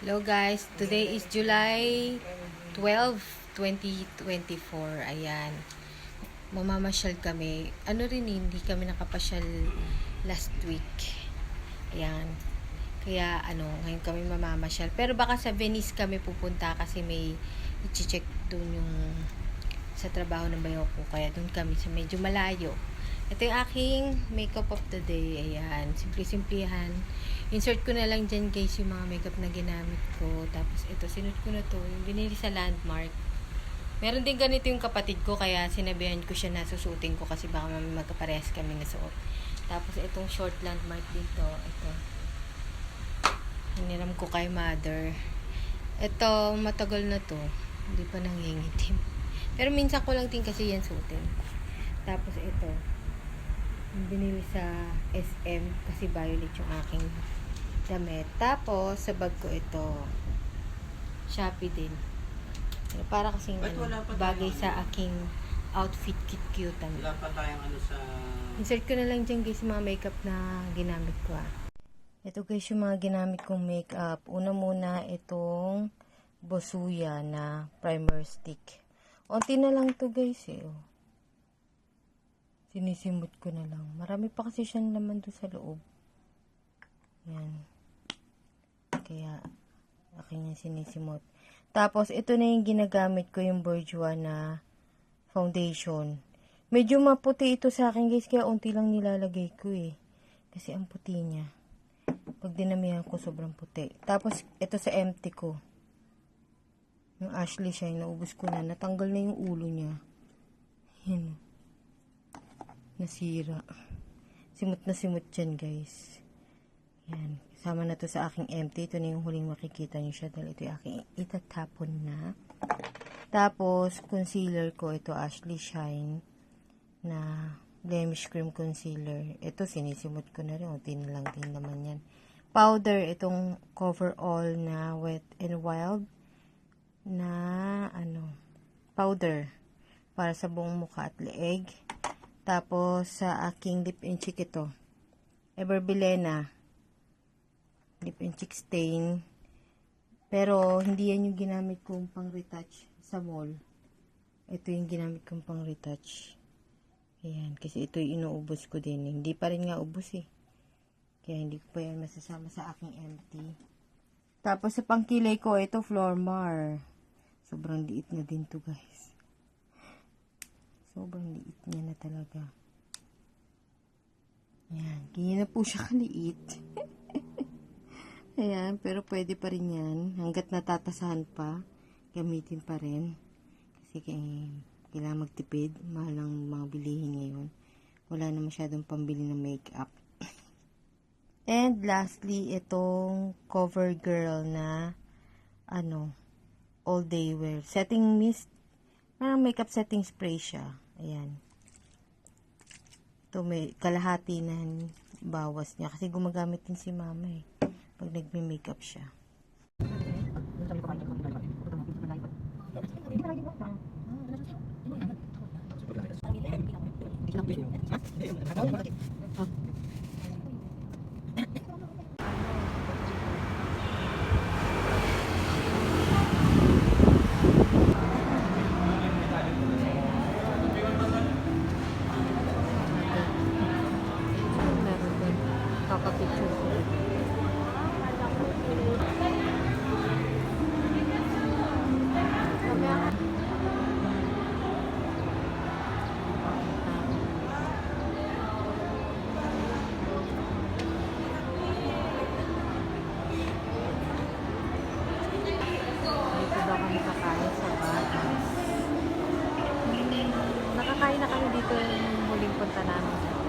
Hello guys, today is July 12, 2024. Ayan. Mamamasyal kami. Ano rin, hindi kami nakapasyal last week. Ayan. Kaya ano, ngayon kami mamamasyal. Pero baka sa Venice kami pupunta kasi may i-check doon yung sa trabaho ng bayo ko. Kaya doon kami sa medyo malayo. Ito yung aking makeup of the day. Ayan. Simple-simplihan. Insert ko na lang dyan guys yung mga makeup na ginamit ko. Tapos ito, sinut ko na to. Yung binili sa landmark. Meron din ganito yung kapatid ko. Kaya sinabihan ko siya na susutin ko kasi baka magkaparehas kami na suot. Tapos itong short landmark dito. Ito. Hiniram ko kay mother. Ito, matagal na to. Hindi pa nangingitim. Pero minsan ko lang din kasi yan suotin. Tapos ito. Binili sa SM kasi violet yung aking damit. Tapos, sa bag ko ito. Shopee din. Para kasing ano, bagay sa ano? aking outfit cute-cute. ano. Wala pa tayong ano sa... Insert ko na lang dyan guys yung mga makeup na ginamit ko ah. Ito guys yung mga ginamit kong makeup. Una muna itong Bosuya na primer stick. Unti na lang to guys eh. Oh. Sinisimot ko na lang. Marami pa kasi siyang laman doon sa loob. Yan. Kaya, akin yung sinisimot. Tapos, ito na yung ginagamit ko yung Bourjois na foundation. Medyo maputi ito sa akin guys, kaya unti lang nilalagay ko eh. Kasi ang puti niya. Pag dinamihan ko, sobrang puti. Tapos, ito sa empty ko. Yung Ashley Shine, naubos ko na. Natanggal na yung ulo niya. Yan. Nasira. Simot na simot dyan, guys. Yan. Kasama na to sa aking empty. Ito na yung huling makikita niyo siya dahil ito yung aking itatapon na. Tapos, concealer ko. Ito, Ashley Shine na blemish cream concealer. Ito, sinisimot ko na rin. Unti na lang din naman yan. Powder, itong cover all na wet and wild na ano, powder para sa buong mukha at leeg. Tapos, sa aking lip and cheek ito. Everbilena. Lip and cheek stain. Pero, hindi yan yung ginamit kong pang retouch sa mall. Ito yung ginamit kong pang retouch. Ayan, kasi ito yung inuubos ko din. Hindi pa rin nga ubos eh. Kaya hindi ko pa yan masasama sa aking empty. Tapos sa pangkilay ko, ito Flormar. Sobrang liit na din to guys. Sobrang liit niya na talaga. Ayan, ganyan na po siya kaliit. Ayan, pero pwede pa rin yan. Hanggat natatasahan pa, gamitin pa rin. Kasi kailangan magtipid. Mahal ang mga bilihin ngayon. Wala na masyadong pambili ng makeup. And lastly, itong cover girl na ano, all day wear. Setting mist. Parang makeup setting spray siya. Ayan. Ito may kalahati na bawas niya. Kasi gumagamit din si mama eh. Pag nagme-makeup siya. Meron Batas. Nakakain na kami dito yung huling punta namin.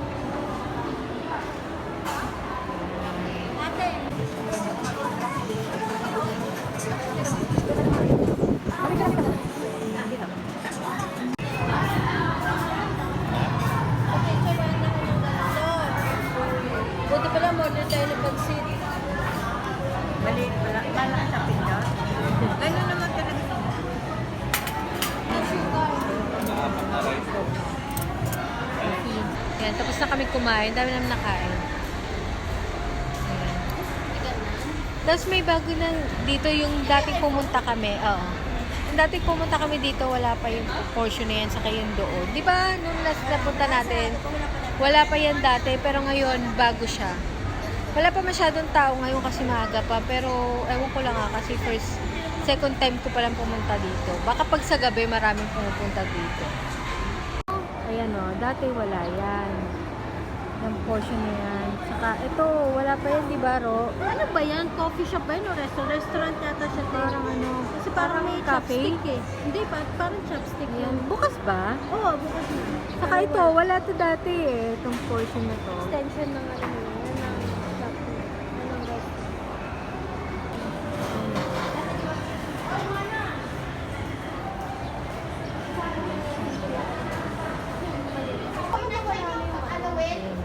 Yan, tapos na kami kumain. Dami namin nakain. Ayan. Tapos may bago na dito yung dating pumunta kami. Oo. Yung dating pumunta kami dito, wala pa yung portion na yan sa kayo doon. Di ba, nung last na punta natin, wala pa yan dati, pero ngayon, bago siya. Wala pa masyadong tao ngayon kasi maaga pa, pero ewan ko lang nga kasi first, second time ko palang pumunta dito. Baka pag sa gabi, maraming pumupunta dito. Dati wala yan. Yung portion na yan. Saka ito, wala pa yan, di ba, Ro? Ano ba yan? Coffee shop ba yun o restaurant? Restaurant yata siya. Parang ano, Kasi parang, may cafe? chopstick eh. Hindi, pa, parang chopstick yan. bukas ba? Oo, bukas na. Saka ito, wala to dati eh, itong portion na to. Extension ng ano yun, yan ang chopstick. Yan ang restaurant.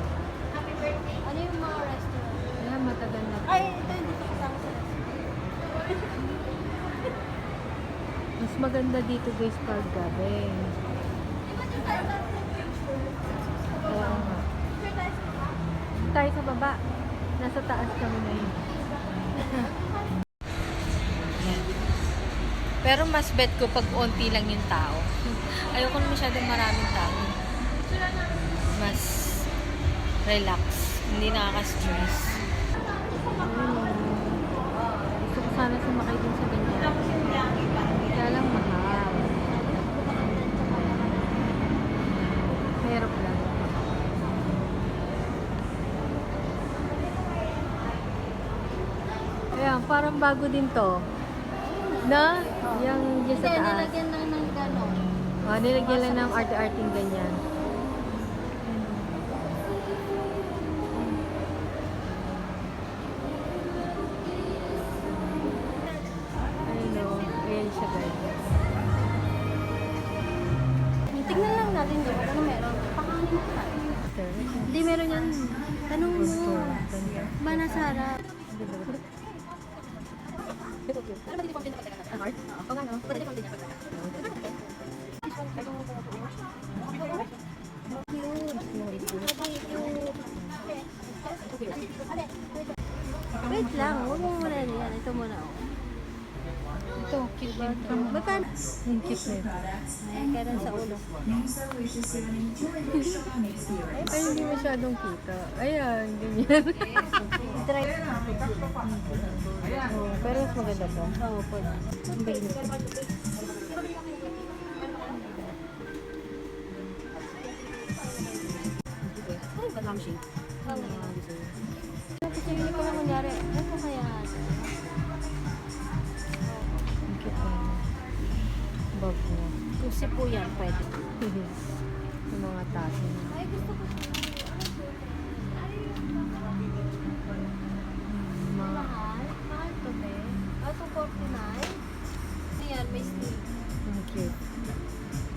Ano yung mga restaurant? Ayan, matagal na to. Ay, ito hindi ko kasama sa restaurant. Mas maganda dito guys pag gabi. Oo nga. Tayo sa baba. Nasa taas kami na yun. Pero mas bet ko pag onti lang yung tao. Ayoko na masyadong maraming tao. Mas relax. Hindi nakaka-stress. Gusto ko sana sumakay din sa ganyan. Kaya lang mahal. Mahirap lang. Ayan, parang bago din to. Na? Yung dyan sa Hindi, taas. nilagyan lang ng gano'n. Oh, nilagyan lang ng arte-arting ganyan. Wait lang, huwag mo muna yan. Ito muna. Oh. Ito, cute din to. Magkano? Yung cute na ito. Kailan sa ulo. Ay, hindi masyadong kita. Ayan, ganyan. Try. pero mas maganda to. Oo, po. Ang bait yan, pwede. Yung mga taso niya. Ay, gusto ko siya. Mga Mahal? Mahal to, te. Ah, 249? Ayan, may sleeve. Ang cute.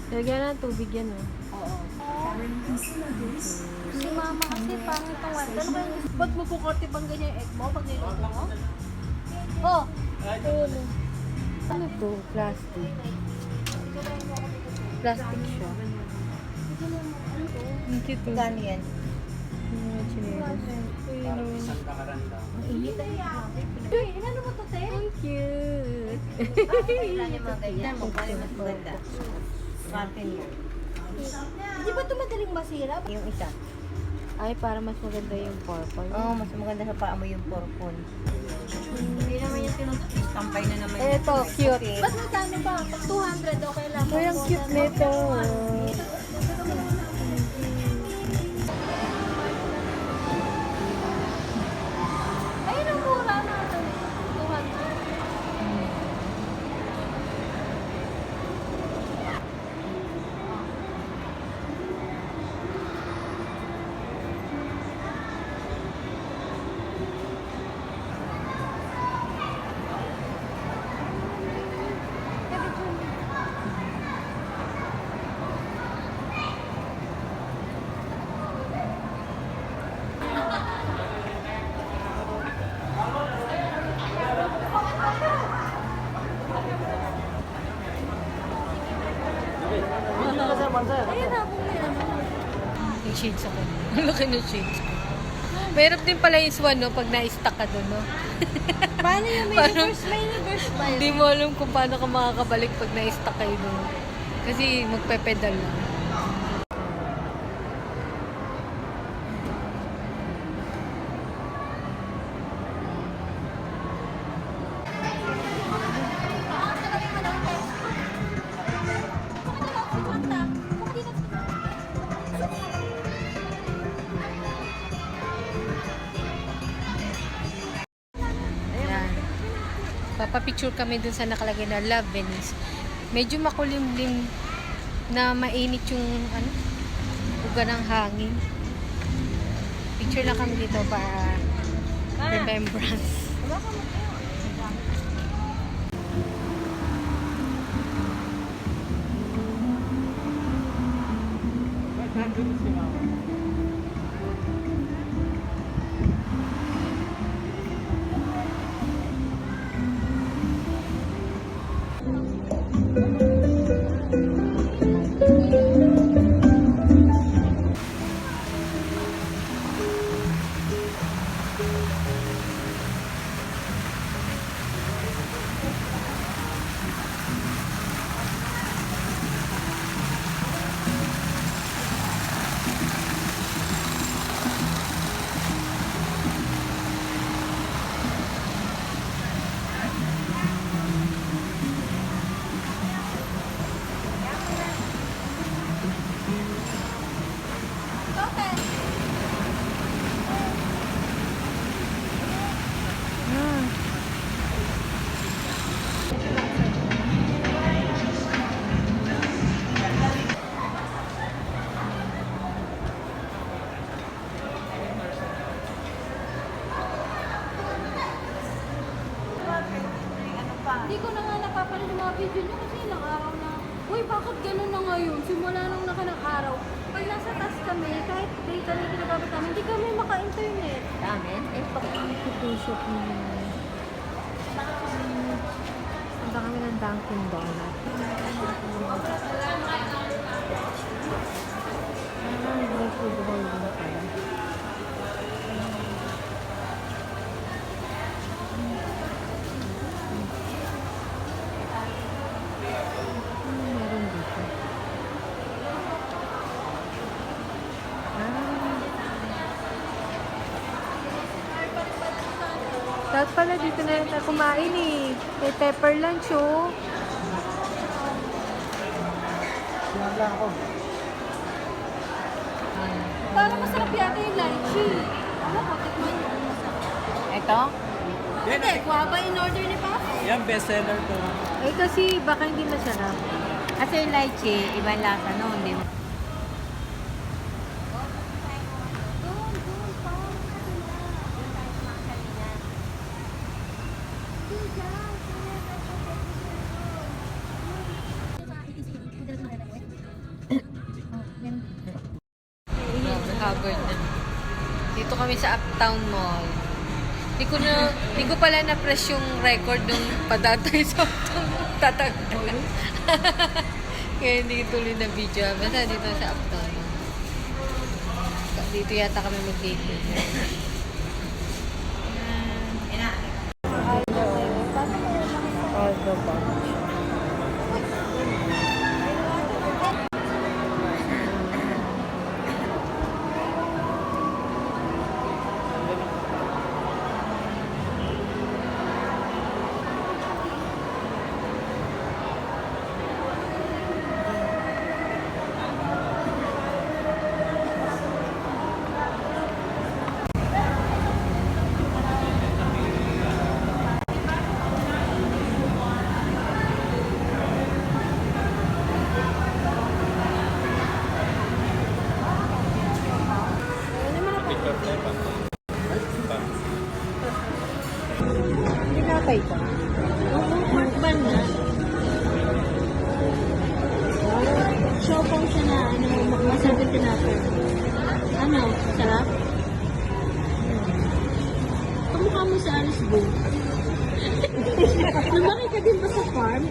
Lagyan ng tubig yan, oh. Oo. Si mama kasi pangit ang one. Ano ba yung... Ba't mo kukorte bang ganyan yung egg mo pag niluto mo? Oh! Ano to? Plastic. Plastic siya. Ang cute, oh. Gano yan? Yung mga chinelas. Oh. Ano mo to, te? Ang cute. Wala niya mga ganyan. Mukha mas maganda. Ratin mo. Di ba ito madaling masira? Yung isa. Ay, para mas maganda yung purple. Oo, mas maganda sa paa mo yung purple. Hindi naman yung tinustampay na naman. Eto, cute. Ba't magkano ba? Pag 200, okay lang. Uy, ang cute nito. Ayun na, bumili naman. Yung shades ako. Ang laki ng shades ko. Mahirap din pala yung swan, no? Pag na-stuck ka doon, no? Paano yung may Parang- reverse? May reverse ba yun? Hindi mo alam kung paano ka makakabalik pag na-stuck kayo doon. Kasi magpe-pedal lang. Papapicture kami dun sa nakalagay na Love Venice. Medyo makulimlim na mainit yung ano, uga ng hangin. Picture lang kami dito para remembrance. Hindi Punta kami ng Dunkin Donut. Ah, hindi food hall din pala. Pala dito na rin kumain eh. May pepper lunch oh. Parang masarap yata yung lychee. Ano ko, tikman mo. Ito? Hindi, guava in order ni Papa. Yan, bestseller to. Eh kasi baka hindi masarap. Kasi yung lychee, ibang lasa no, hindi mo. Doon, doon, parang kasi na. Grabe, Dito kami sa Uptown Mall. Di ko na, di ko pala na-press yung record nung padatay sa Uptown Mall. Tatagpol. Kaya hindi tuloy na video. Basta dito sa Uptown Mall. Dito yata kami mag-date. sa Arisbo. Lumaki ka din ba sa farm?